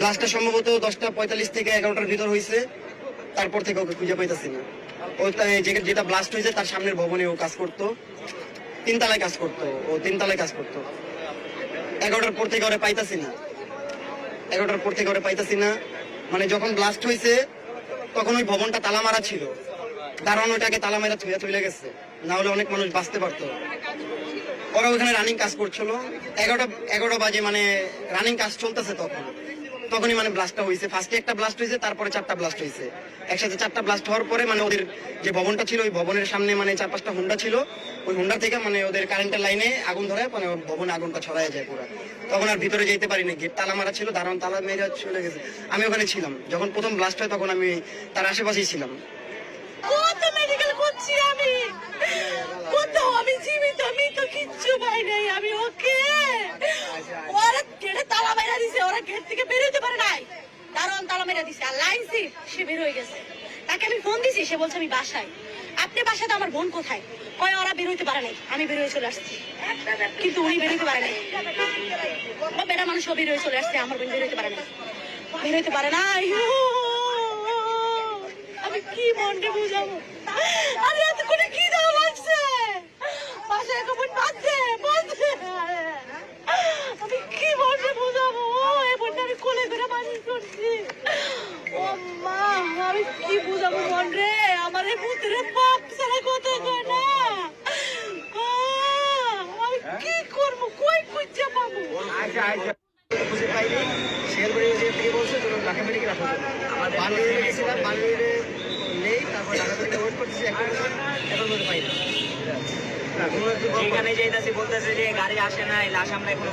ব্লাস্টটা সম্ভবত দশটা পঁয়তাল্লিশ থেকে এগারোটার ভিতর হয়েছে তারপর থেকে ওকে খুঁজে পাইতাছি না। ও যেটা ব্লাস্ট হয়েছে তার সামনের ভবনে ও কাজ করতো। তিনতলায় কাজ করতো। ও তিনতলায় কাজ করতো। এগারোটার পর থেকে ওরে পাইতাছি না। এগারোটার পর থেকে ওরে পাইতাছি না। মানে যখন ব্লাস্ট হয়েছে তখন ওই ভবনটা তালা মারা ছিল। দারোয়ান ওইটাকে তালা মেরা থুয়ে চলে গেছে। না হলে অনেক মানুষ বাঁচতে পারতো। ওরা ওখানে রানিং কাজ করছিল। এগারোটা এগারোটা বাজে মানে রানিং কাজ চলতেছে তখন। তখনই মানে ব্লাস্টটা হয়েছে ফার্স্টে একটা ব্লাস্ট হয়েছে তারপরে চারটা ব্লাস্ট হয়েছে একসাথে চারটা ব্লাস্ট হওয়ার পরে মানে ওদের যে ভবনটা ছিল, ওই ভবনের সামনে মানে চার পাঁচটা হুন্ডা ছিল। ওই হুন্ডা থেকে মানে ওদের কারেন্টের লাইনে আগুন ধরে মানে ভবনে আগুনটা ছড়ায় যায় পুরো। তখন আর ভিতরে যেতে পারিনি। গেট তালা মারা ছিল দারুণ তালা মেরে চলে গেছে। আমি ওখানে ছিলাম। যখন প্রথম ব্লাস্ট হয় তখন আমি তার আশেপাশেই ছিলাম। করছি আমি। কোথাও আমি জীবিত, আমি তো কিচ্ছু পাই নাই আমি, ওকে? ওরা গেটে তালা মেরা দিছে, ওরা গেট থেকে বেরোতে পারে নাই। দারোয়ান তালা মেরা দিছে, আর লাইন সে বের হয়ে গেছে। তাকে আমি ফোন দিছি, সে বলছে আমি বাসায়। আপনি বাসায় তো আমার বোন কোথায়? কয়, ওরা বের হইতে পারে নাই, আমি বের হয়ে চলে আসছি। কিন্তু উনি বের হইতে পারে নাই। ও বেটা মানুষ বের হয়ে চলে আসছে, আমার বোন বের হইতে পারে নাই। হইতে পারে নাই। আমি কি মনকে বুঝাবো আরে এত করে কি দাও লাগছে পাশে কেমন বাজছে বাজছে আমি কি মনকে বুঝাবো ও এই বোনটা আমি কোলে করে মানুষ করছি? ও মা আমি কি বুঝাবো মন রে? আমার এই পুত্রে বাপ সারা কথা কয় না? আমি কি করব? কই খুঁজে পাবো? খুঁজে পাইনি। শেয়ারবাড়ি যে থেকে বলছে তোর ঢাকা মেডিকেল রাখো আমার বান্ধবী গেছিলাম বান্ধবীরে নেই তারপর ঢাকা মেডিকেল ওয়েট করতেছি এখন এখন বলতে পাই যেখানে যাইতাছি বলতেছে যে গাড়ি আসে না লাশ আমরা এখনও